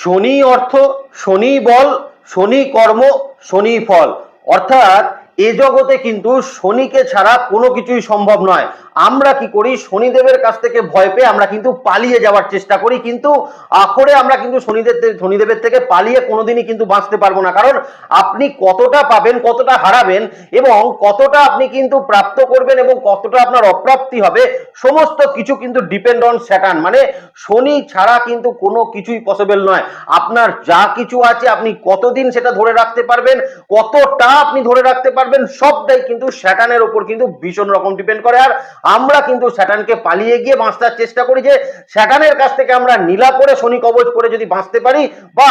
শনি অর্থ শনি বল শনি কর্ম শনি ফল। অর্থাৎ এ জগতে কিন্তু শনিকে ছাড়া কোনো কিছুই সম্ভব নয়। আমরা কি করি? শনিদেবের কাছ থেকে ভয় পেয়ে আমরা কিন্তু পালিয়ে যাওয়ার চেষ্টা করি, কিন্তু আখরে আমরা কিন্তু শনিদেব শনিদেবের থেকে পালিয়ে কোনোদিনই কিন্তু বাঁচতে পারব না। কারণ আপনি কতটা পাবেন, কতটা হারাবেন এবং কতটা আপনি কিন্তু প্রাপ্ত করবেন এবং কতটা আপনার অপ্রাপ্তি হবে, সমস্ত কিছু কিন্তু ডিপেন্ড অন স্যাটার্ন মানে শনি ছাড়া কিন্তু কোনো কিছুই পসিবল নয়। আপনার যা কিছু আছে আপনি কতদিন সেটা ধরে রাখতে পারবেন, কতটা আপনি ধরে রাখতে পারবেন সবটাই কিন্তু স্যাটার্নের উপর কিন্তু ভীষণ রকম ডিপেন্ড করে। আর আমরা কিন্তু স্যাটার্নকে পালিয়ে গিয়ে বাঁচতে চেষ্টা করি যে স্যাটার্নের কাছ থেকে আমরা নীলা করে শনি কবচ করে যদি বাঁচতে পারি, বা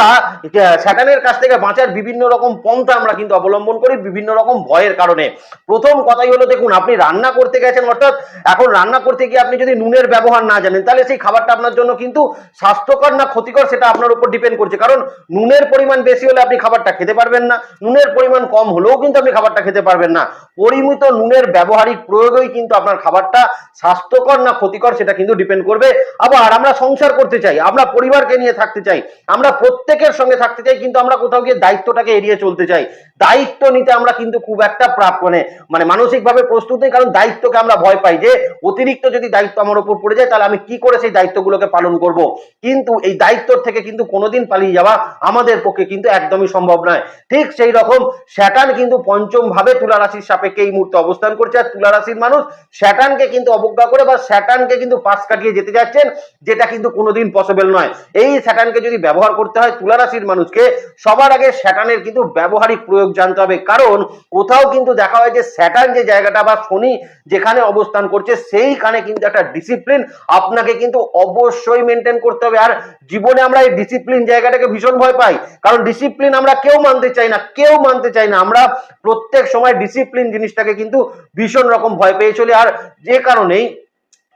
স্যাটার্নের কাছ থেকে বাঁচার বিভিন্ন রকম পন্থা আমরা কিন্তু অবলম্বন করি বিভিন্ন রকম ভয়ের কারণে। প্রথম কথাই হলো, দেখুন, আপনি রান্না করতে গেছেন, অর্থাৎ এখন রান্না করতে গিয়ে আপনি যদি নুনের ব্যবহার না জানেন, তাহলে সেই খাবারটা আপনার জন্য কিন্তু স্বাস্থ্যকর না ক্ষতিকর, সেটা আপনার উপর ডিপেন্ড করছে। কারণ নুনের পরিমাণ বেশি হলে আপনি খাবারটা খেতে পারবেন না। নুনের পরিমাণ কম হলেও কিন্তু আপনি খাবারটা খেতে পারবেন না। পরিমিত নুনের ব্যবহারিক প্রয়োগই কিন্তু আপনার খাবারটা স্বাস্থ্যকর না ক্ষতিকর সেটা কিন্তু ডিপেন্ড করবে। আবার আমরা সংসার করতে চাই, আমরা পরিবারকে নিয়ে থাকতে চাই, আমরা প্রত্যেকের সঙ্গে থাকতে চাই, কিন্তু আমরা কোথাও গিয়ে দায়িত্বটাকে এড়িয়ে চলতে চাই। দায়িত্ব নিতে আমরা কিন্তু খুব একটা প্রাপ মানে মানে মানসিকভাবে প্রস্তুত নেই, কারণ দায়িত্বকে আমরা ভয় পাই যে, অতিরিক্ত যদি দায়িত্ব আমার উপর পড়ে যায়, তাহলে আমি কি করে সেই দায়িত্বগুলোকে পালন করব? কিন্তু এই দায়িত্ব থেকে কিন্তু কোনোদিন পালিয়ে যাওয়া আমাদের পক্ষে কিন্তু একদমই সম্ভব নয়। ঠিক সেই রকম স্যাটার্ন কিন্তু পঞ্চম ভাবে তুলা রাশির সাপেক্ষে এই মুহূর্তে অবস্থান করছে, আর তুলা রাশির মানুষ স্যাটার্নকে কিন্তু অবজ্ঞা করে বা স্যাটার্নকে কিন্তু পাশ কাটিয়ে যেতে যাচ্ছেন, যেটা কিন্তু কোনোদিন পসিবল নয়। এই স্যাটার্নকে যদি ব্যবহার করতে হয় তুলা রাশির মানুষকে সবার আগে স্যাটার্নের কিন্তু ব্যবহারিক প্রয়োগ জানতে হবে। কারণ কোথাও কিন্তু দেখা হয় যে স্যাটার্ন যে জায়গাটা বা শনি যেখানে অবস্থান করছে, সেইখানে কিন্তু একটা ডিসিপ্লিন আপনাকে কিন্তু অবশ্যই মেনটেন করতে হবে। আর জীবনে আমরা এই ডিসিপ্লিন জায়গাটাকে ভীষণ ভয় পাই। কারণ ডিসিপ্লিন আমরা কেউ মানতে চাই না, কেউ মানতে চাই না। আমরা প্রত্যেক সময় ডিসিপ্লিন জিনিসটাকে কিন্তু ভীষণ রকম ভয় পেয়ে চলি। আর যে কারণেই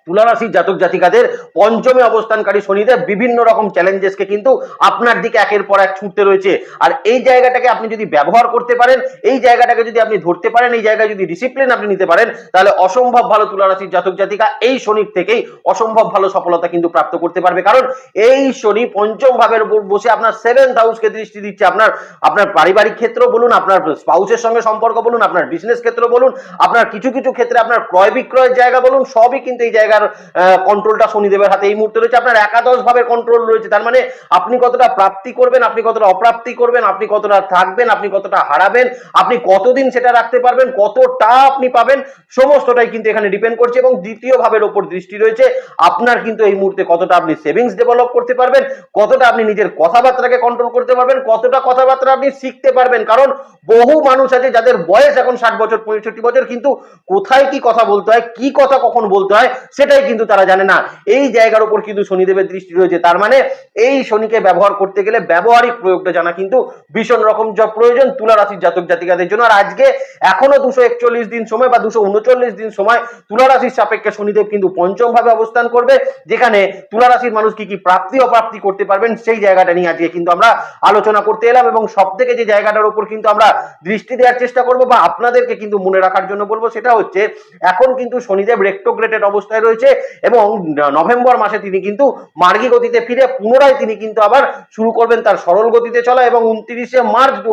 তুলারাশির জাতক জাতিকাদের পঞ্চমে অবস্থানকারী শনিদেব বিভিন্ন রকম চ্যালেঞ্জেসকে কিন্তু আপনার দিকে একের পর এক ছুটতে রয়েছে। আর এই জায়গাটাকে আপনি যদি ব্যবহার করতে পারেন, এই জায়গাটাকে যদি আপনি ধরতে পারেন, এই জায়গায় যদি ডিসিপ্লিন আপনি নিতে পারেন, তাহলে অসম্ভব ভালো তুলারাশির জাতক জাতিকা এই শনির থেকেই অসম্ভব ভালো সফলতা কিন্তু প্রাপ্ত করতে পারবে। কারণ এই শনি পঞ্চম ভাবের উপর বসে আপনার সেভেন্থ হাউসকে দৃষ্টি দিচ্ছে। আপনার আপনার পারিবারিক ক্ষেত্র বলুন, আপনার স্পাউসের সঙ্গে সম্পর্ক বলুন, আপনার বিজনেস ক্ষেত্র বলুন, আপনার কিছু কিছু ক্ষেত্রে আপনার ক্রয় বিক্রয়ের জায়গা বলুন, সবই কিন্তু এই জায়গার কন্ট্রোলটা শনিদেবের হাতে। এই মুহূর্তে রয়েছে আপনার একাদশ ভাবে কন্ট্রোল রয়েছে। তার মানে আপনি কতটা প্রাপ্তি করবেন, আপনি কতটা অপ্রাপ্তি করবেন, আপনি কতটা থাকবেন, আপনি কতটা হারাবেন, আপনি কতদিন সেটা রাখতে পারবেন, কতটা আপনি পাবেন, সমস্তটাই কিন্তু এখানে ডিপেন্ড করছে এবং দ্বিতীয় ভাবের ওপর দৃষ্টি রয়েছে। আপনার কিন্তু এই মুহূর্তে কতটা আপনি সেভিংস ডেভেলপ করতে পারবেন, কতটা আপনি নিজের কথাবার্তাকে কন্ট্রোল করতে পারবেন, কতটা কথাবার্তা আপনি শিখতে পারবেন। কারণ বহু মানুষ আছে যাদের বয়স এখন ষাট বছর, পঁয়ষট্টি বছর, কিন্তু কোথায় কি কথা বলতে হয়, কি কথা কখন বলতে হয় সেটাই কিন্তু তারা জানে না। এই জায়গার উপর কিন্তু শনিদেবের দৃষ্টি রয়েছে। তার মানে এই শনিকে ব্যবহার করতে গেলে ব্যবহারিক প্রয়োগটা জানা কিন্তু ভীষণ রকম যা প্রয়োজন তুলা রাশির জাতক জাতিকাদের জন্য। আর আজকে এখনও দুশো একচল্লিশ দিন সময় বা দুশো উনচল্লিশ দিন সময় তুলা রাশির সাপেক্ষে শনিদেব কিন্তু পঞ্চম ভাবে অবস্থান করবে, যেখানে তুলা রাশির মানুষ কি কি প্রাপ্তি, অপ্রাপ্তি করতে পারবেন সেই জায়গাটা নিয়ে আজকে কিন্তু আমরা আলোচনা করতে এলাম এবং সব থেকে যে জায়গাটার উপর কিন্তু আমরা দৃষ্টি দেওয়ার চেষ্টা করব বা আপনাদেরকে কিন্তু মনে রাখার জন্য বলব সেটা হচ্ছে, এখন কিন্তু শনিদেব রেক্টোগ্রেটেড অবস্থায় রয়েছে এবং নভেম্বর মাসে তিনি কিন্তু মার্গী গতিতে ফিরে পুনরায় তিনি কিন্তু আবার শুরু করবেন তার সরল গতিতে চলা এবং উনত্রিশে মার্চ দু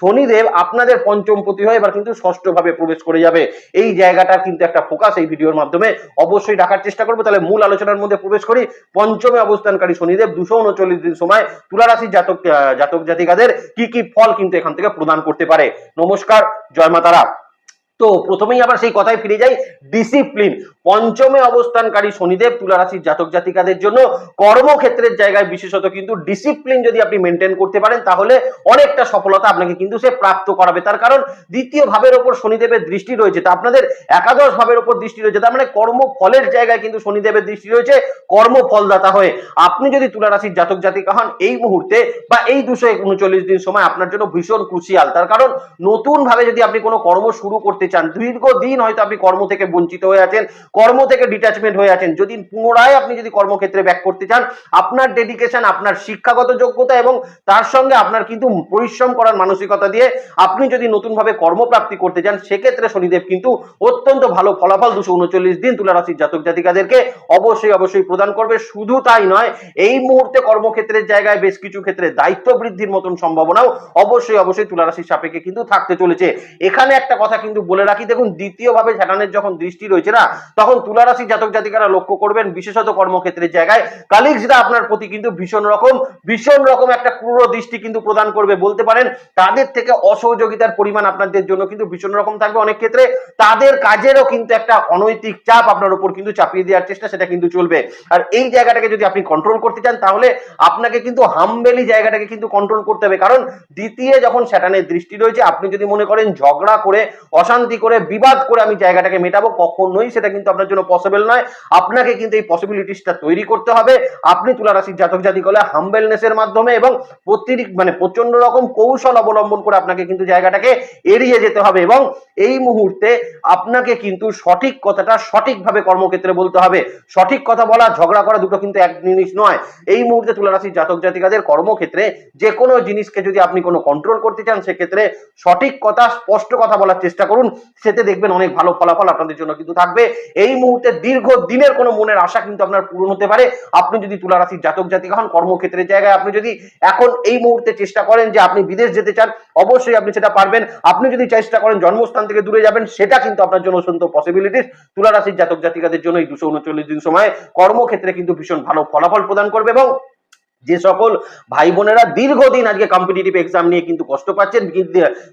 শনিদেব আপনাদের পঞ্চম পতি হয়ে এবার কিন্তু ষষ্ঠ ভাবে প্রবেশ করে যাবে। এই জায়গাটার কিন্তু একটা ফোকাস এই ভিডিওর মাধ্যমে। অবশ্যই রাখার চেষ্টা করব। তাহলে মূল আলোচনার মধ্যে প্রবেশ করি। পঞ্চমে অবস্থানকারী শনিদেব দুশো উনচল্লিশ দিন সময় তুলা রাশির জাতক জাতক জাতিকাদের কি কি ফল কিন্তু এখান থেকে প্রদান করতে পারে। নমস্কার, জয় মাতারা। তো প্রথমেই আবার সেই কথায় ফিরে যাই ডিসিপ্লিন পঞ্চমে অবস্থানকারী শনিদেব তুলা রাশির জাতক জাতিকাদের জন্য কর্মক্ষেত্রের জায়গায় বিশেষত কিন্তু ডিসিপ্লিন যদি আপনি মেনটেন করতে পারেন, তাহলে অনেকটা সফলতা আপনাকে কিন্তু সে প্রাপ্ত করাবে। তার কারণ দ্বিতীয় ভাবের ওপর শনিদেবের দৃষ্টি রয়েছে, তা আপনাদের একাদশ ভাবের ওপর দৃষ্টি রয়েছে, তার মানে কর্মফলের জায়গায় কিন্তু শনিদেবের দৃষ্টি রয়েছে কর্মফলদাতা হয়ে। আপনি যদি তুলা রাশির জাতক জাতিকা হন, এই মুহূর্তে বা এই দুশো উনচল্লিশ দিন সময় আপনার জন্য ভীষণ ক্রুশিয়াল তার কারণ নতুন ভাবে যদি আপনি কোনো কর্ম শুরু করতে চান। দীর্ঘদিন হয়তো আপনি কর্ম থেকে বঞ্চিত হয়ে আছেন, কর্ম থেকে ডিট্যাচমেন্ট হয়ে আছেন। যদি পুনরায় আপনি যদি কর্মক্ষেত্রে ব্যাক করতে চান, আপনার ডেডিকেশন আপনার শিক্ষাগত যোগ্যতা এবং তার সঙ্গে আপনার কিন্তু পরিশ্রম করার মানসিকতা দিয়ে আপনি যদি নতুনভাবে কর্মপ্রাপ্তি করতে চান, সেক্ষেত্রে শনিদেব কিন্তু অত্যন্ত ভালো ফলাফল দুশো উনচল্লিশ দিন তুলা রাশির জাতক জাতিকাদেরকে অবশ্যই অবশ্যই প্রদান করবে। শুধু তাই নয়, এই মুহূর্তে কর্মক্ষেত্রের জায়গায় বেশ কিছু ক্ষেত্রে দায়িত্ব বৃদ্ধির মতন সম্ভাবনাও অবশ্যই অবশ্যই তুলা রাশির সাপেক্ষে কিন্তু থাকতে চলেছে। এখানে একটা কথা কিন্তু বলে রাখি, দেখুন, দ্বিতীয়ভাবে স্যাটানের যখন দৃষ্টি রয়েছে না, তখন তুলা রাশির জাতক জাতিকারা লক্ষ্য করবেন বিশেষত কর্মক্ষেত্রের জায়গায়। কালিগসরা আপনার প্রতি কিন্তু ভীষণ রকম ভীষণ রকম একটা ক্রূর দৃষ্টি কিন্তু প্রদান করবে, বলতে পারেন, তাদের থেকে অসহযোগিতার পরিমাণ আপনাদের জন্য কিন্তু ভীষণ রকম থাকবে অনেক ক্ষেত্রে। তাদের কাজেরও কিন্তু একটা অনৈতিক চাপ আপনার উপর কিন্তু চাপিয়ে দেওয়ার চেষ্টা, সেটা কিন্তু চলবে। আর এই জায়গাটাকে যদি আপনি কন্ট্রোল করতে চান, তাহলে আপনাকে কিন্তু হামবেলি জায়গাটাকে কিন্তু কন্ট্রোল করতে হবে। কারণ, দ্বিতীয় যখন স্যাটানের দৃষ্টি রয়েছে, আপনি যদি মনে করেন ঝগড়া করে অশান্তি করে, বিবাদ করে আমি জায়গাটাকে মেটাবো, কখনোই সেটা কিন্তু আপনার জন্য পসিবল নয়। আপনাকে কিন্তু এই পসিবিলিটিসটা তৈরি করতে হবে। আপনি তুলা রাশির জাতক জাতিক হলে হাম্বেলনেসের মাধ্যমে এবং প্রতিরিক মানে প্রচণ্ড রকম কৌশল অবলম্বন করে আপনাকে কিন্তু জায়গাটাকে এড়িয়ে যেতে হবে এবং এই মুহূর্তে আপনাকে কিন্তু সঠিক কথাটা সঠিকভাবে কর্মক্ষেত্রে বলতে হবে। সঠিক কথা বলা, ঝগড়া করা দুটো কিন্তু এক জিনিস নয়। এই মুহূর্তে তুলা রাশির জাতক জাতিকাদের কর্মক্ষেত্রে যে কোনো জিনিসকে যদি আপনি কোনো কন্ট্রোল করতে চান, সেক্ষেত্রে সঠিক কথা, স্পষ্ট কথা বলার চেষ্টা করুন। সেতে দেখবেন অনেক ভালো ফলাফল আপনাদের জন্য কিন্তু থাকবে। এই মুহূর্তে দীর্ঘ দিনের কোনো মনের আশা কিন্তু আপনার পূরণ হতে পারে। আপনি যদি তুলা রাশির জাতক, জাতিকা হন, কর্মক্ষেত্রের জায়গায় আপনি যদি এখন এই মুহূর্তে চেষ্টা করেন যে আপনি বিদেশ যেতে চান, অবশ্যই আপনি সেটা পারবেন। আপনি যদি চেষ্টা করেন জন্মস্থান থেকে দূরে যাবেন, সেটা কিন্তু আপনার জন্য অত্যন্ত পসিবিলিটিস তুলা রাশির জাতক, জাতিকাদের জন্য এই দুশো উনচল্লিশ দিন সময় কর্মক্ষেত্রে কিন্তু ভীষণ ভালো ফলাফল প্রদান করবে এবং যে সকল ভাই বোনেরা দীর্ঘদিন আজকে কম্পিটিটিভ এক্সাম নিয়ে কিন্তু কষ্ট পাচ্ছেন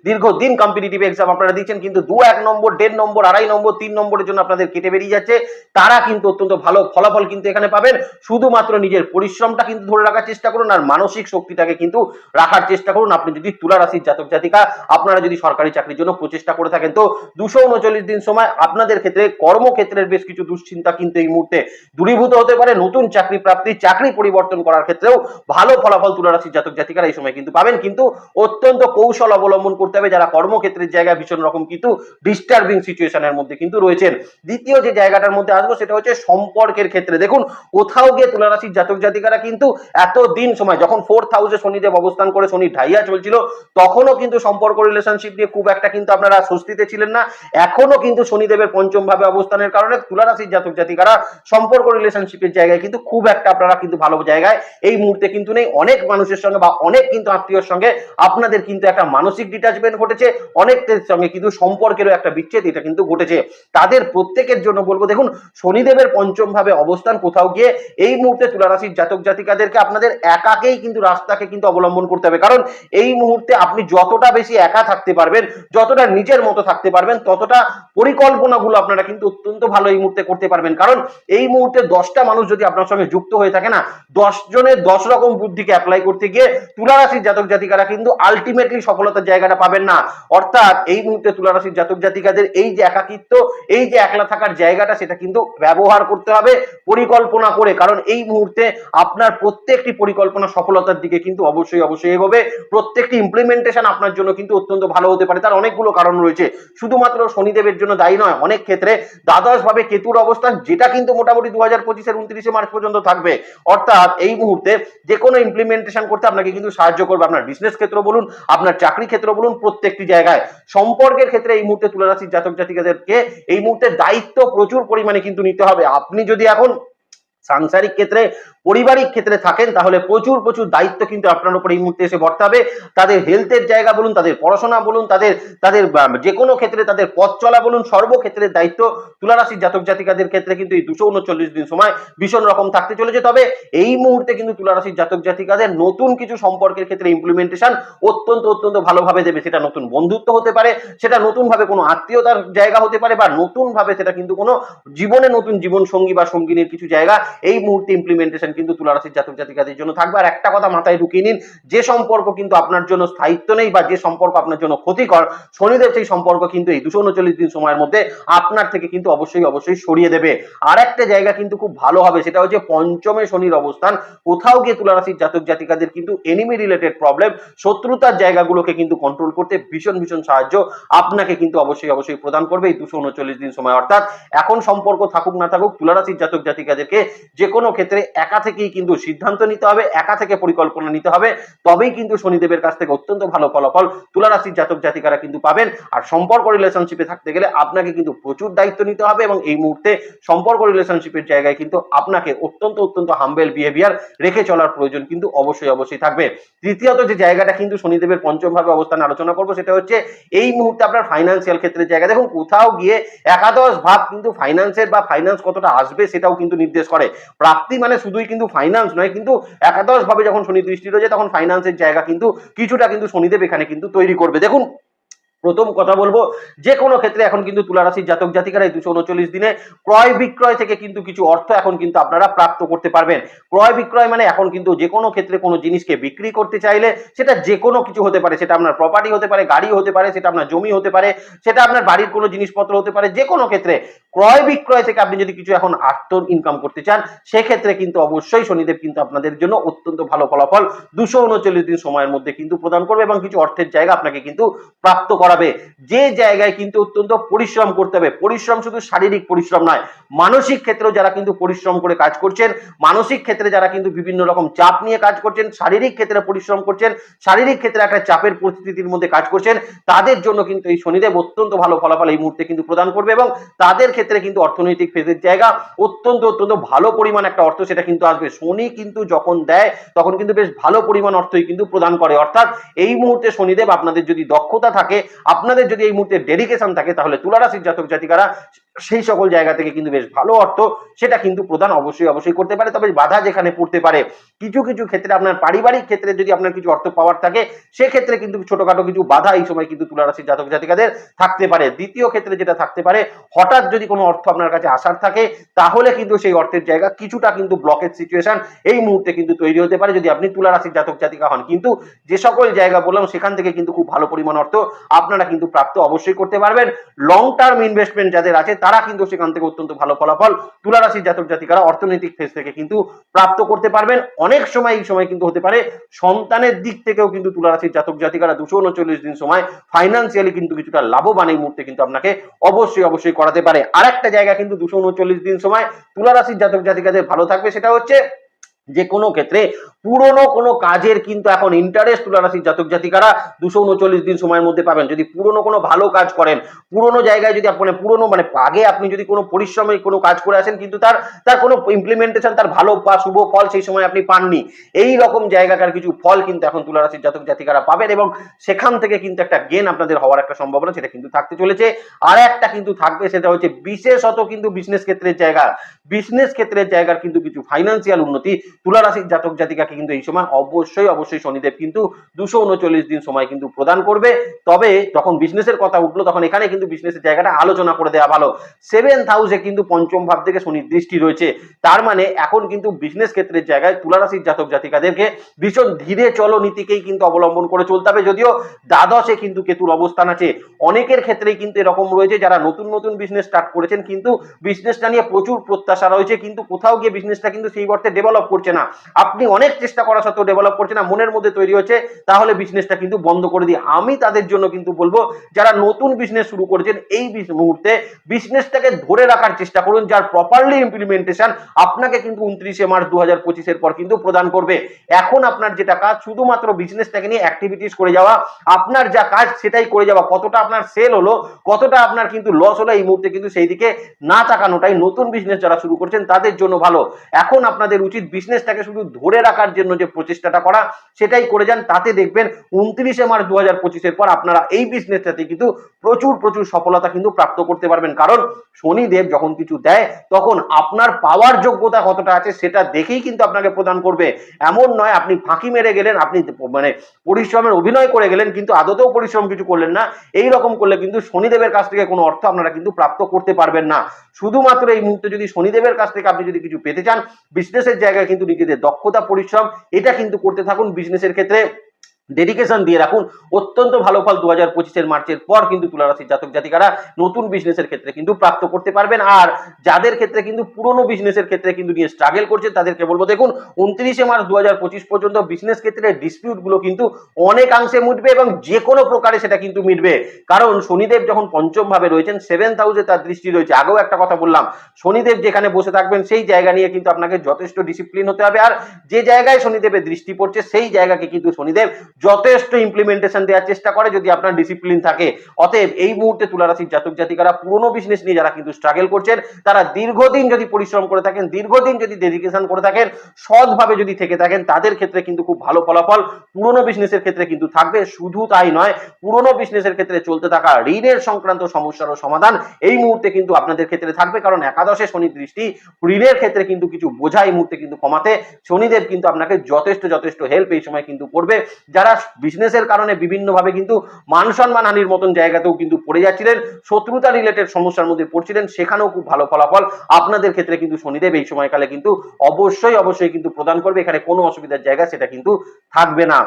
দীর্ঘদিন কম্পিটিটিভ এক্সাম আপনারা দিচ্ছেন, কিন্তু দু এক নম্বর, দেড় নম্বর, আড়াই নম্বর, তিন নম্বরের জন্য আপনাদের কেটে বেরিয়ে যাচ্ছে। তারা কিন্তু অত্যন্ত ভালো ফলাফল কিন্তু এখানে পাবেন। শুধুমাত্র নিজের পরিশ্রমটা কিন্তু ধরে রাখার চেষ্টা করুন আর মানসিক শক্তিটাকে কিন্তু রাখার চেষ্টা করুন। আপনি যদি তুলা রাশির জাতক জাতিকা, আপনারা যদি সরকারি চাকরির জন্য প্রচেষ্টা করে থাকেন, তো দুশো উনচল্লিশ দিন সময় আপনাদের ক্ষেত্রে কর্মক্ষেত্রের বেশ কিছু দুশ্চিন্তা কিন্তু এই মুহূর্তে দূরীভূত হতে পারে। নতুন চাকরি প্রাপ্তি, চাকরি পরিবর্তন করার ক্ষেত্রেও ভালো ফলাফল তুলা রাশির জাতক জাতিকারা এই সময় কিন্তু পাবেন। কিন্তু অত্যন্ত কৌশল অবলম্বন করতে হবে। যারা কর্মক্ষেত্রের জায়গায় ভীষণ রকম কিন্তু ডিস্টার্বিং সিচুয়েশনের মধ্যে কিন্তু রয়েছেন। দ্বিতীয় যে জায়গাটার মধ্যে আসব সেটা হচ্ছে সম্পর্কের ক্ষেত্রে। দেখুন, কোথাও গিয়ে তুলা রাশির জাতক জাতিকারা কিন্তু এত দিন সময়, যখন ফোর্থ হাউসে শনিদেব অবস্থান করে, শনি ঢাইয়া চলছিল, তখনও কিন্তু সম্পর্ক রিলেশনশিপ নিয়ে খুব একটা কিন্তু আপনারা স্বস্তিতে ছিলেন না। এখনও কিন্তু শনিদেবের পঞ্চম ভাবে অবস্থানের কারণে তুলা রাশির জাতক জাতিকারা সম্পর্ক রিলেশনশিপের জায়গায় কিন্তু খুব একটা আপনারা কিন্তু ভালো জায়গায় এই মুহূর্তে কিন্তু নেই। অনেক মানুষের সঙ্গে বা অনেক কিন্তু আত্মীয়র সঙ্গে আপনাদের কিন্তু একটা মানসিক ডিটাচমেন্ট ঘটেছে। অনেকের সঙ্গে কিন্তু সম্পর্কেরও একটা বিচ্ছেদ এটা কিন্তু ঘটেছে। তাদের প্রত্যেকের জন্য বলব, দেখুন, শনিদেবের পঞ্চম ভাবে অবস্থান কোথাও গিয়ে এই মুহূর্তে তুলারাশির জাতক জাতিকাদেরকে আপনাদের একাকেই কিন্তু রাস্তাকে কিন্তু অবলম্বন করতে হবে। কারণ এই মুহূর্তে আপনি যতটা বেশি একা থাকতে পারবেন, যতটা নিজের মতো থাকতে পারবেন, ততটা পরিকল্পনাগুলো আপনারা কিন্তু অত্যন্ত ভালো এই মুহূর্তে করতে পারবেন। কারণ এই মুহূর্তে দশটা মানুষ যদি আপনার সঙ্গে যুক্ত হয়ে থাকে না, দশ জনের দশ রকম বুদ্ধিকে অ্যাপ্লাই করতে গিয়ে তুলারাশির জাতক জাতিকারা কিন্তু আলটিমেটলি সফলতার জায়গাটা পাবেন না। অর্থাৎ এই মুহূর্তে তুলারাশির জাতক জাতিকাদের এই যে একাকিত্ব, এই যে একলা থাকার জায়গাটা, সেটা কিন্তু ব্যবহার করতে হবে, পরিকল্পনা করে। কারণ এই মুহূর্তে আপনার প্রত্যেকটি পরিকল্পনা সফলতার দিকে কিন্তু অবশ্যই অবশ্যই এগোবে। প্রত্যেকটি ইমপ্লিমেন্টেশন আপনার জন্য কিন্তু অত্যন্ত ভালো হতে পারে। তার অনেকগুলো কারণ রয়েছে। শুধুমাত্র শনিদেবের জন্য দায়ী নয়, অনেক ক্ষেত্রে দ্বাদশ ভাবে কেতুর অবস্থান, যেটা কিন্তু মোটামুটি দু হাজার পঁচিশের উনত্রিশে মার্চ পর্যন্ত থাকবে। অর্থাৎ এই মুহূর্তে যে কোনো ইমপ্লিমেন্টেশন করতে আপনাকে কিন্তু সাহায্য করবে। আপনার বিজনেস ক্ষেত্র বলুন, আপনার চাকরি ক্ষেত্র বলুন, প্রত্যেকটি জায়গায়। সম্পর্কের ক্ষেত্রে এই মুহূর্তে তুলে রাশির জাতক জাতিকাদেরকে এই মুহূর্তে দায়িত্ব প্রচুর পরিমাণে কিন্তু নিতে হবে। আপনি যদি এখন সাংসারিক ক্ষেত্রে, পারিবারিক ক্ষেত্রে থাকেন, তাহলে প্রচুর প্রচুর দায়িত্ব কিন্তু আপনার উপর এই মুহূর্তে এসে বর্তাবে। তাদের হেলথের জায়গা বলুন, তাদের পড়াশোনা বলুন, তাদের তাদের যে কোনো ক্ষেত্রে তাদের পথ চলা বলুন, সর্বক্ষেত্রে দায়িত্ব তুলারাশির জাতক জাতিকাদের ক্ষেত্রে কিন্তু এই দুশো উনচল্লিশ দিন সময় ভীষণ রকম থাকতে চলেছে। তবে এই মুহূর্তে কিন্তু তুলারাশির জাতক জাতিকাদের নতুন কিছু সম্পর্কের ক্ষেত্রে ইমপ্লিমেন্টেশন অত্যন্ত অত্যন্ত ভালোভাবে দেবে। সেটা নতুন বন্ধুত্ব হতে পারে, সেটা নতুনভাবে কোনো আত্মীয়তার জায়গা হতে পারে, বা নতুনভাবে সেটা কিন্তু কোনো জীবনে নতুন জীবন সঙ্গী বা সঙ্গিনীর কিছু জায়গা এই মুহূর্তে ইমপ্লিমেন্টেশন কিন্তু তুলা রাশির জাতক জাতিকাদের জন্য থাকবে। আর একটা কথা মাথায় ঢুকিয়ে নিন, যে সম্পর্ক কিন্তু আপনার জন্য স্থায়িত্ব নেই বা যে সম্পর্ক আপনার জন্য ক্ষতিকর, শনিদেব সেই সম্পর্ক কিন্তু এই দুশো উনচল্লিশ দিন সময়ের মধ্যে আপনার থেকে কিন্তু অবশ্যই অবশ্যই সরিয়ে দেবে। আর একটা জায়গা কিন্তু খুব ভালো হবে, সেটা হচ্ছে পঞ্চমে শনির অবস্থান। কোথাও গিয়ে তুলা রাশির জাতক জাতিকাদের কিন্তু এনিমি রিলেটেড প্রবলেম শত্রুতার জায়গাগুলোকে কিন্তু কন্ট্রোল করতে ভীষণ ভীষণ সাহায্য আপনাকে কিন্তু অবশ্যই অবশ্যই প্রদান করবে এই দুশো উনচল্লিশ দিন সময়। অর্থাৎ এখন সম্পর্ক থাকুক, না থাকুক তুলা রাশির জাতক জাতিকাদেরকে যে কোনো ক্ষেত্রে একা থেকেই কিন্তু সিদ্ধান্ত নিতে হবে, একা থেকে পরিকল্পনা নিতে হবে। তবেই কিন্তু শনিদেবের কাছ থেকে অত্যন্ত ভালো ফলাফল তুলা রাশির জাতক জাতিকারা কিন্তু পাবেন। আর সম্পর্ক রিলেশনশিপে থাকতে গেলে আপনাকে কিন্তু প্রচুর দায়িত্ব নিতে হবে এবং এই মুহূর্তে সম্পর্ক রিলেশনশিপের জায়গায় কিন্তু আপনাকে অত্যন্ত অত্যন্ত হাম্বেল বিহেভিয়ার রেখে চলার প্রয়োজন কিন্তু অবশ্যই অবশ্যই থাকবে। তৃতীয়ত যে জায়গাটা কিন্তু শনিদেবের পঞ্চম ভাবে অবস্থান আলোচনা করব সেটা হচ্ছে এই মুহূর্তে আপনার ফাইন্যান্সিয়াল ক্ষেত্রের জায়গা। দেখুন, কোথাও গিয়ে একাদশ ভাব কিন্তু ফাইন্যান্সের বা ফাইন্যান্স কতটা আসবে সেটাও কিন্তু নির্দেশ করে। প্রাপ্তি মানে শুধুই কিন্তু ফাইন্যান্স নয়, কিন্তু একাদশ ভাবে যখন শনি দৃষ্টি রয়েছে, তখন ফাইন্যান্সের জায়গা কিন্তু কিছুটা কিন্তু শনিদেব এখানে কিন্তু তৈরি করবে। দেখুন প্রথম কথা বলব যে কোনো ক্ষেত্রে এখন কিন্তু তুলা রাশির জাতক জাতিকারা এই দুশো উনচল্লিশ দিনে ক্রয় বিক্রয় থেকে কিন্তু কিছু অর্থ এখন কিন্তু আপনারা প্রাপ্ত করতে পারবেন। ক্রয় বিক্রয় মানে এখন কিন্তু যে কোনো ক্ষেত্রে কোনো জিনিসকে বিক্রি করতে চাইলে সেটা যে কোনো কিছু হতে পারে, সেটা আপনার প্রপার্টি হতে পারে, গাড়ি হতে পারে, সেটা আপনার জমি হতে পারে, সেটা আপনার বাড়ির কোনো জিনিসপত্র হতে পারে যে কোনো ক্ষেত্রে ক্রয় বিক্রয় থেকে আপনি যদি কিছু এখন আর্থ ইনকাম করতে চান, সেক্ষেত্রে কিন্তু অবশ্যই শনিদেব কিন্তু আপনাদের জন্য অত্যন্ত ভালো ফলাফল দুশো উনচল্লিশ দিন সময়ের মধ্যে কিন্তু প্রদান করবে এবং কিছু অর্থের জায়গা আপনাকে কিন্তু প্রাপ্ত করাবে। যে জায়গায় কিন্তু অত্যন্ত পরিশ্রম করতে হবে। পরিশ্রম শুধু শারীরিক পরিশ্রম নয়, মানসিক ক্ষেত্রেও যারা কিন্তু পরিশ্রম করে কাজ করছেন, মানসিক ক্ষেত্রে যারা কিন্তু বিভিন্ন রকম চাপ নিয়ে কাজ করছেন, শারীরিক ক্ষেত্রে পরিশ্রম করছেন, শারীরিক ক্ষেত্রে একটা চাপের পরিস্থিতির মধ্যে কাজ করছেন, তাদের জন্য কিন্তু এই শনিদেব অত্যন্ত ভালো ফলাফল এই মুহূর্তে কিন্তু প্রদান করবে এবং তাদের ক্ষেত্রে কিন্তু অর্থনৈতিক ফেজের জায়গা অত্যন্ত অত্যন্ত ভালো পরিমাণ একটা অর্থ সেটা কিন্তু আসবে। শনি কিন্তু যখন দেয়, তখন কিন্তু বেশ ভালো পরিমাণ অর্থই কিন্তু প্রদান করে। অর্থাৎ এই মুহূর্তে শনিদেব আপনাদের যদি দক্ষতা থাকে আপনাদের যদি এই মুহূর্তে ডেডিকেশন থাকে তাহলে তুলারাশির জাতক জাতিকারা সেই সকল জায়গা থেকে কিন্তু বেশ ভালো অর্থ সেটা কিন্তু প্রদান অবশ্যই অবশ্যই করতে পারে। তবে বাধা যেখানে পড়তে পারে, কিছু কিছু ক্ষেত্রে আপনার পারিবারিক ক্ষেত্রে যদি আপনার কিছু অর্থ পাওয়ার থাকে, সেক্ষেত্রে কিন্তু ছোটখাটো কিছু বাধা এই সময় কিন্তু তুলারাশির জাতক জাতিকাদের থাকতে পারে। দ্বিতীয় ক্ষেত্রে যেটা থাকতে পারে, হঠাৎ যদি কোনো অর্থ আপনার কাছে আসার থাকে, তাহলে কিন্তু সেই অর্থের জায়গা কিছুটা কিন্তু ব্লকের সিচুয়েশন এই মুহূর্তে কিন্তু তৈরি হতে পারে যদি আপনি তুলারাশির জাতক জাতিকা হন। কিন্তু যে সকল জায়গা বললাম, সেখান থেকে কিন্তু খুব ভালো পরিমাণ অর্থ আপনারা কিন্তু প্রাপ্ত অবশ্যই করতে পারবেন। লং টার্ম ইনভেস্টমেন্ট যাদের আছে তারা কিন্তু সেখান থেকে অত্যন্ত ভালো ফলাফল তুলা রাশির জাতক জাতিকারা অর্থনৈতিক ফেজ থেকে কিন্তু প্রাপ্ত করতে পারবেন। অনেক সময় এই সময় কিন্তু হতে পারে সন্তানের দিক থেকেও কিন্তু তুলা রাশির জাতক জাতিকারা দুশো উনচল্লিশ দিন সময় ফাইন্যান্সিয়ালি কিন্তু কিছুটা লাভবান এই মুহূর্তে কিন্তু আপনাকে অবশ্যই অবশ্যই করাতে পারে। আর একটা জায়গা কিন্তু দুশো উনচল্লিশ দিন সময় তুলা রাশির জাতক জাতিকাদের ভালো থাকবে, সেটা হচ্ছে যে কোনো ক্ষেত্রে পুরনো কোনো কাজের কিন্তু এখন ইন্টারেস্ট তুলা রাশির জাতক জাতিকারা দুশো উনচল্লিশ দিন সময়ের মধ্যে পাবেন। যদি পুরনো কোনো ভালো কাজ করেন, পুরনো জায়গায় যদি আপনি পুরনো মানে আগে আপনি যদি কোনো পরিশ্রমে কোনো কাজ করে আসেন, কিন্তু তার তার কোনো ইমপ্লিমেন্টেশন তার ভালো বা শুভ ফল সেই সময় আপনি পাননি। এই রকম জায়গাকার কিছু ফল কিন্তু এখন তুলা রাশির জাতক জাতিকারা পাবেন এবং সেখান থেকে কিন্তু একটা গেন আপনাদের হওয়ার একটা সম্ভাবনা সেটা কিন্তু থাকতে চলেছে। আর একটা কিন্তু থাকবে, সেটা হচ্ছে বিশেষত কিন্তু বিজনেস ক্ষেত্রের জায়গা। বিজনেস ক্ষেত্রের জায়গার কিন্তু কিছু ফাইন্যান্সিয়াল উন্নতি তুলা রাশির জাতক জাতিকাকে কিন্তু এই সময় অবশ্যই অবশ্যই শনিদেব কিন্তু দুশো উনচল্লিশ দিন সময় কিন্তু প্রদান করবে। তবে যখন বিজনেসের কথা উঠল, তখন এখানে কিন্তু বিজনেসের জায়গাটা আলোচনা করে দেওয়া ভালো। সেভেন্থ হাউসে কিন্তু পঞ্চম ভাব থেকে শনির দৃষ্টি রয়েছে। তার মানে এখন কিন্তু বিজনেস ক্ষেত্রের জায়গায় তুলা রাশির জাতক জাতিকাদেরকে ভীষণ ধীরে চলো নীতিকেই কিন্তু অবলম্বন করে চলতে হবে। যদিও দ্বাদশে কিন্তু কেতুর অবস্থান আছে। অনেকের ক্ষেত্রেই কিন্তু এরকম রয়েছে, যারা নতুন নতুন বিজনেস স্টার্ট করেছেন কিন্তু বিজনেসটা নিয়ে প্রচুর প্রত্যাশা রয়েছে, কিন্তু কোথাও গিয়ে বিজনেসটা কিন্তু সেই অর্থে ডেভেলপ করছে না। আপনি অনেক চেষ্টা করা সত্ত্বেও ডেভেলপ করছে না, মনের মধ্যে তৈরি হচ্ছে, তাহলে বিজনেসটা কিন্তু বন্ধ করে দিই। আমি তাদের জন্য কিন্তু বলব, যারা নতুন বিজনেস শুরু করেছেন, এই মুহূর্তে বিজনেসটাকে ধরে রাখার চেষ্টা করুন, যার প্রপারলি ইমপ্লিমেন্টেশন আপনাকে কিন্তু উনত্রিশে মার্চ দু হাজার পঁচিশের পর কিন্তু প্রদান করবে। এখন আপনার যেটা কাজ, শুধুমাত্র বিজনেসটাকে নিয়ে অ্যাক্টিভিটিস করে যাওয়া, আপনার যা কাজ সেটাই করে যাওয়া, কতটা আপনার সেল হলো, কতটা আপনার কিন্তু লস হলো, এই মুহূর্তে কিন্তু সেই দিকে না তাকানোটাই নতুন বিজনেস যারা শুরু করছেন, তাদের জন্য ভালো। এখন আপনাদের উচিত বিজনেস বিজনেসটাকে শুধু ধরে রাখার জন্য যে প্রচেষ্টাটা করা, সেটাই করে যান। তাতে দেখবেন উনত্রিশে মার্চ দু হাজার পঁচিশের পর আপনারা এই বিজনেসটাতে কিন্তু প্রচুর প্রচুর সফলতা কিন্তু প্রাপ্ত করতে পারবেন। কারণ শনিদেব যখন কিছু দেয়, তখন আপনার পাওয়ার যোগ্যতা কতটা আছে সেটা দেখেই কিন্তু আপনাকে প্রদান করবে। এমন নয়, আপনি ফাঁকি মেরে গেলেন, আপনি মানে পরিশ্রমের অভিনয় করে গেলেন, কিন্তু আদতেও পরিশ্রম কিছু করলেন না। এই রকম করলে কিন্তু শনিদেবের কাছ থেকে কোনো অর্থ আপনারা কিন্তু প্রাপ্ত করতে পারবেন না। শুধুমাত্র এই মুহূর্তে যদি শনিদেবের কাছ থেকে আপনি যদি কিছু পেতে চান বিজনেসের জায়গায় কিন্তু নিজেদের দক্ষতা পরিশ্রম এটা কিন্তু করতে থাকুন বিজনেসের ক্ষেত্রে। ডেডিকেশন দিয়ে রাখুন। অত্যন্ত ভালো ফল দু হাজার পঁচিশের মার্চের পর কিন্তু তুলারাশির জাতক জাতিকারা নতুন বিজনেসের ক্ষেত্রে কিন্তু প্রাপ্ত করতে পারবেন। আর যাদের ক্ষেত্রে কিন্তু পুরনো বিজনেসের ক্ষেত্রে কিন্তু নিয়ে স্ট্রাগল করছেন, তাদেরকে বলব, দেখুন, উনত্রিশে মার্চ দু হাজার পঁচিশ পর্যন্ত বিজনেস ক্ষেত্রে ডিসপিউটগুলো কিন্তু অনেকাংশে মিটবে এবং যে কোনো প্রকারে সেটা কিন্তু মিটবে। কারণ শনিদেব যখন পঞ্চম ভাবে রয়েছেন সেভেন্থ হাউসে তার দৃষ্টি রয়েছে। আগেও একটা কথা বললাম, শনিদেব যেখানে বসে থাকবেন, সেই জায়গা নিয়ে কিন্তু আপনাকে যথেষ্ট ডিসিপ্লিন হতে হবে। আর যে জায়গায় শনিদেবের দৃষ্টি পড়ছে, সেই জায়গাকে কিন্তু শনিদেব যথেষ্ট ইমপ্লিমেন্টেশন দেওয়ার চেষ্টা করে যদি আপনার ডিসিপ্লিন থাকে। অতএব এই মুহূর্তে তুলারাশির জাতক জাতিকারা পুরনো বিজনেস নিয়ে যারা কিন্তু স্ট্রাগল করছেন, তারা দীর্ঘদিন যদি পরিশ্রম করে থাকেন, দীর্ঘদিন যদি ডেডিকেশন করে থাকেন, সৎভাবে যদি থেকে থাকেন, তাদের ক্ষেত্রে কিন্তু খুব ভালো ফলাফল। পুরনো বিজনেসের ক্ষেত্রে কিন্তু থাকবে, শুধু তাই নয়, পুরনো বিজনেসের ক্ষেত্রে চলতে থাকা ঋণের সংক্রান্ত সমস্যারও সমাধান এই মুহূর্তে কিন্তু আপনাদের ক্ষেত্রে থাকবে। কারণ একাদশে শনি দৃষ্টি, ঋণের ক্ষেত্রে কিন্তু কিছু বোঝা এই মুহূর্তে কিন্তু কমাতে। শনিদেব কিন্তু আপনাকে যথেষ্ট যথেষ্ট হেল্প এই সময় কিন্তু করবে। যারা বিজনেসের কারণে বিভিন্নভাবে কিন্তু মান সম্মান হানির মতন জায়গাতেও কিন্তু পড়ে যাচ্ছিলেন, শত্রুতা রিলেটেড সমস্যার মধ্যে পড়ছিলেন, সেখানেও খুব ভালো ফলাফল আপনাদের ক্ষেত্রে কিন্তু শনিদেব এই সময়কালে কিন্তু অবশ্যই অবশ্যই কিন্তু প্রদান করবে, এখানে কোনো অসুবিধার জায়গা সেটা কিন্তু থাকবে না।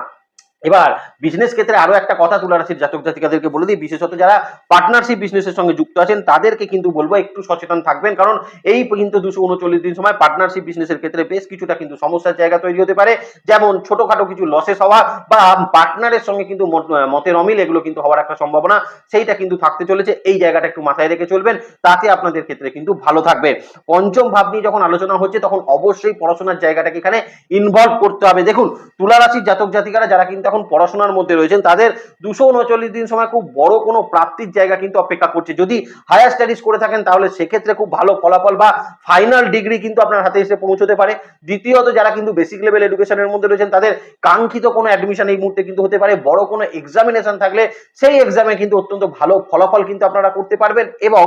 এবার বিজনেস ক্ষেত্রে আরও একটা কথা তুলে রাশির জাতক জাতিকাদেরকে বলে দিই, বিশেষত যারা পার্টনারশিপ বিজনেসের সঙ্গে যুক্ত আছেন, তাদেরকে কিন্তু বলব একটু সচেতন থাকবেন, কারণ এই কিন্তু দুশো উনচল্লিশ দিন সময় পার্টনারশিপ বিজনেসের ক্ষেত্রে বেশ কিছুটা কিন্তু সমস্যার জায়গা তৈরি হতে পারে, যেমন ছোটখাটো কিছু লসেস হওয়া বা পার্টনারের সঙ্গে কিন্তু মত- মতের অমিল, এগুলো কিন্তু হওয়ার একটা সম্ভাবনা, সেইটা কিন্তু থাকতে চলেছে, এই জায়গাটা একটু মাথায় রেখে চলবেন, তাতে আপনাদের ক্ষেত্রে কিন্তু ভালো থাকবে। পঞ্চম ভাব নিয়ে যখন আলোচনা হচ্ছে, তখন অবশ্যই পড়াশোনার জায়গাটাকে এখানে ইনভলভ করতে হবে। দেখুন তুলা রাশির জাতক জাতিকারা, যারা কিন্তু এখন পড়াশোনার মধ্যে রয়েছেন, তাদের দুশো উনচল্লিশ দিন সময় খুব বড় কোনো প্রাপ্তির জায়গা কিন্তু অপেক্ষা করছে। যদি হায়ার স্টাডিজ করে থাকেন, তাহলে সেক্ষেত্রে খুব ভালো ফলাফল বা ফাইনাল ডিগ্রি কিন্তু আপনার হাতে এসে পৌঁছতে পারে। দ্বিতীয়ত, যারা কিন্তু বেসিক লেভেল এডুকেশনের মধ্যে রয়েছেন, তাদের কাঙ্ক্ষিত কোনো অ্যাডমিশন এই মুহূর্তে কিন্তু হতে পারে। বড় কোনো এক্সামিনেশন থাকলে সেই এক্সামে কিন্তু অত্যন্ত ভালো ফলাফল কিন্তু আপনারা করতে পারবেন। এবং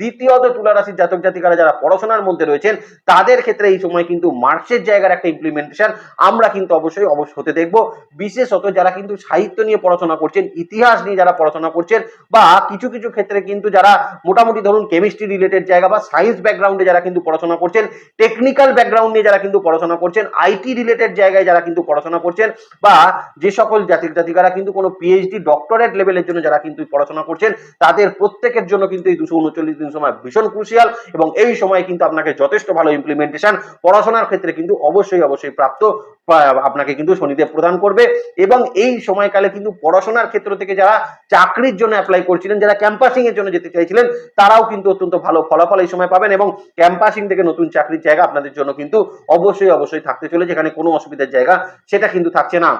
দ্বিতীয়ত তুলা রাশির জাতক জাতিকারা যারা পড়াশোনার মধ্যে রয়েছেন, তাদের ক্ষেত্রে এই সময় কিন্তু মার্কসের জায়গার একটা ইমপ্লিমেন্টেশন আমরা কিন্তু অবশ্যই অবশ্য হতে দেখব। বিশেষত যারা কিন্তু সাহিত্য নিয়ে পড়াশোনা করছেন, ইতিহাস নিয়ে যারা পড়াশোনা করছেন, বা কিছু কিছু ক্ষেত্রে কিন্তু যারা মোটামুটি ধরুন কেমিস্ট্রি রিলেটেড জায়গা বা সায়েন্স ব্যাকগ্রাউন্ডে যারা কিন্তু পড়াশোনা করছেন টেকনিক্যাল ব্যাকগ্রাউন্ড নিয়ে যারা কিন্তু পড়াশোনা করছেন আইটি রিলেটেড জায়গায় যারা কিন্তু পড়াশোনা করছেন, বা যে সকল জাতিক জাতিকারা কিন্তু কোনো পিএইচডি ডক্টরেট লেভেলের জন্য যারা কিন্তু পড়াশোনা করছেন, তাদের প্রত্যেকের জন্য কিন্তু এই দুশো উনচল্লিশ দিন সময় ভীষণ ক্রুশিয়াল এবং এই সময় কিন্তু আপনাকে যথেষ্ট ভালো ইমপ্লিমেন্টেশন পড়াশোনার ক্ষেত্রে কিন্তু অবশ্যই অবশ্যই প্রাপ্ত আপনাকে কিন্তু শনিদেব প্রদান করবে এবং এই সময়কালে কিন্তু পড়াশোনার ক্ষেত্র থেকে যারা চাকরির জন্য অ্যাপ্লাই করছিলেন, যারা ক্যাম্পাসিং এর জন্য যেতে চাইছিলেন, তারাও কিন্তু অত্যন্ত ভালো ফলাফল এই সময় পাবেন এবং ক্যাম্পাসিং থেকে নতুন চাকরির জায়গা আপনাদের জন্য কিন্তু অবশ্যই অবশ্যই থাকতে চলে যেখানে কোনো অসুবিধার জায়গা সেটা কিন্তু থাকছে না।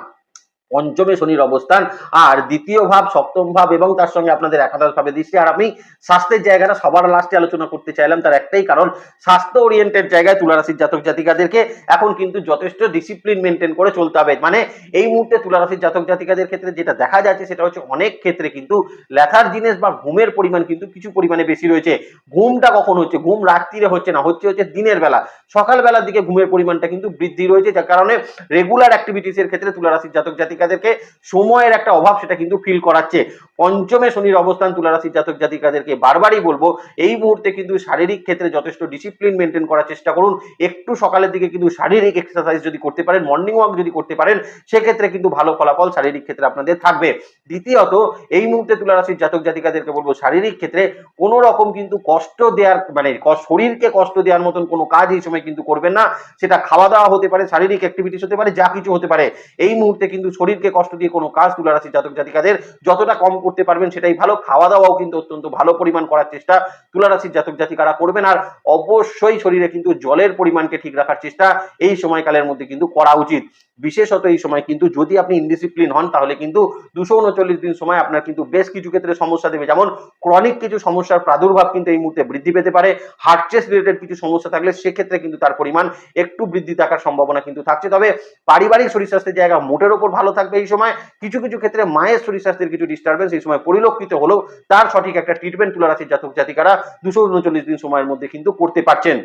পঞ্চমে শনির অবস্থান। আর দ্বিতীয় ভাব, সপ্তম ভাব এবং তার সঙ্গে আপনাদের একাদশ ভাবে দৃষ্টি। আর আমি স্বাস্থ্যের জায়গাটা সবার লাস্টে আলোচনা করতে চাইলাম, তার একটাই কারণ, স্বাস্থ্য ওরিয়েন্টেড জায়গায় তুলারাশির জাতক জাতিকাদেরকে এখন কিন্তু যথেষ্ট ডিসিপ্লিন মেনটেন করে চলতে হবে। মানে এই মুহূর্তে তুলারাশির জাতক জাতিকাদের ক্ষেত্রে যেটা দেখা যাচ্ছে, সেটা হচ্ছে অনেক ক্ষেত্রে কিন্তু লেথার জিনিস বা ঘুমের পরিমাণ কিন্তু কিছু পরিমাণে বেশি রয়েছে। ঘুমটা কখন হচ্ছে? ঘুম রাত্রিরে হচ্ছে না, হচ্ছে হচ্ছে দিনের বেলা। সকালবেলার দিকে ঘুমের পরিমাণটা কিন্তু বৃদ্ধি রয়েছে, যার কারণে রেগুলার অ্যাক্টিভিটিস এর ক্ষেত্রে তুলারাশির জাতক জাতিকাদেরকে সময়ের একটা অভাব সেটা কিন্তু ফিল করাচ্ছে। পঞ্চমে শনির অবস্থান তুলারাশির জাতক জাতিকাদেরকে বারবারই বলব, এই মুহূর্তে কিন্তু শারীরিক ক্ষেত্রে যথেষ্ট ডিসিপ্লিন মেনটেন করার চেষ্টা করুন। একটু সকালের দিকে কিন্তু শারীরিক এক্সারসাইজ যদি করতে পারেন মর্নিং ওয়াক যদি করতে পারেন, সেক্ষেত্রে কিন্তু ভালো ফলাফল শারীরিক ক্ষেত্রে আপনাদের থাকবে। দ্বিতীয়ত, এই মুহূর্তে তুলারাশির জাতক জাতিকাদেরকে বলব, শারীরিক ক্ষেত্রে কোনো রকম কিন্তু কষ্ট দেওয়ার মানে শরীরকে কষ্ট দেওয়ার মতন কোনো কাজ এই সময় কিন্তু করবেন না। সেটা খাওয়া দাওয়া হতে পারে, শারীরিক অ্যাক্টিভিটিস হতে পারে, যা কিছু হতে পারে। এই মুহূর্তে কিন্তু শরীরকে কষ্ট দিয়ে কোনো কাজ তুলারাশির জাতক জাতিকাদের যতটা কম করতে পারবেন সেটাই ভালো। খাওয়া দাওয়াও কিন্তু অত্যন্ত ভালো পরিমাণ করার চেষ্টা। তুলারাশির জাতক জাতিকারা করবেন আর অবশ্যই শরীরে কিন্তু জলের পরিমাণকে ঠিক রাখার চেষ্টা এই সময়কালের মধ্যে কিন্তু করা উচিত। বিশেষত এই সময় কিন্তু যদি আপনি ইনডিসিপ্লিন হন, তাহলে কিন্তু দুশো উনচল্লিশ দিন সময় আপনার কিন্তু বেশ কিছু ক্ষেত্রে সমস্যা দেবে। যেমন ক্রনিক কিছু সমস্যার প্রাদুর্ভাব কিন্তু এই মুহূর্তে বৃদ্ধি পেতে পারে। হার্ট চেস্ট রিলেটেড কিছু সমস্যা থাকলে সেক্ষেত্রে কিন্তু তার পরিমাণ একটু বৃদ্ধি থাকার সম্ভাবনা কিন্তু থাকছে। তবে পারিবারিক শরীর স্বাস্থ্যের জায়গা মোটের ওপর ভালো থাকবে এই সময়। কিছু কিছু ক্ষেত্রে মায়ের শরীর স্বাস্থ্যের কিছু ডিস্টারবেন্স এই সময় পরিলক্ষিত হলেও তার সঠিক একটা ট্রিটমেন্ট তুলা রাশির জাতক জাতিকারা দুশো উনচল্লিশ দিন সময়ের মধ্যে কিন্তু করতে পারছেন।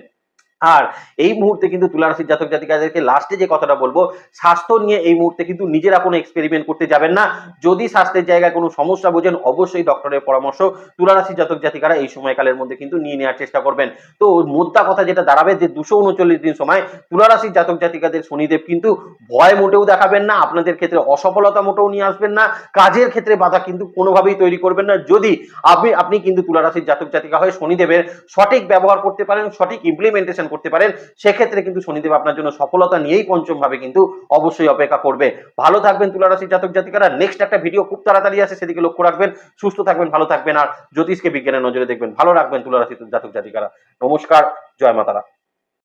আর এই মুহূর্তে কিন্তু তুলারাশির জাতক জাতিকাদেরকে লাস্টে যে কথাটা বলব, স্বাস্থ্য নিয়ে এই মুহূর্তে কিন্তু নিজেরা কোনো এক্সপেরিমেন্ট করতে যাবেন না। যদি স্বাস্থ্যের জায়গায় কোনো সমস্যা বোঝেন, অবশ্যই ডক্টরের পরামর্শ তুলারাশির জাতক জাতিকারা এই সময়কালের মধ্যে কিন্তু নিয়ে নেওয়ার চেষ্টা করবেন। তো মোদ্দা কথা যেটা দাঁড়াবে যে দুশো উনচল্লিশ দিন সময় তুলারাশির জাতক জাতিকাদের শনিদেব কিন্তু ভয় মোটেও দেখাবেন না, আপনাদের ক্ষেত্রে অসফলতা মোটেও নিয়ে আসবেন না, কাজের ক্ষেত্রে বাধা কিন্তু কোনোভাবেই তৈরি করবেন না। যদি আপনি আপনি কিন্তু তুলা রাশির জাতক জাতিকা হয়ে শনিদেবের সঠিক ব্যবহার করতে পারেন, সঠিক ইমপ্লিমেন্টেশন করতে পারেন, সেক্ষেত্রে কিন্তু শনিদেব আপনার জন্য সফলতা নিয়েই পঞ্চম ভাবে কিন্তু অবশ্যই অপেক্ষা করবে। ভালো থাকবেন তুলারাশি জাতক জাতিকারা। নেক্সট একটা ভিডিও খুব তাড়াতাড়ি আসে, সেদিকে লক্ষ্য রাখবেন। সুস্থ থাকবেন, ভালো থাকবেন, আর জ্যোতিষকে বিজ্ঞানের নজরে দেখবেন। ভালো রাখবেন তুলারাশি জাতক জাতিকারা। নমস্কার, জয় মাতারা।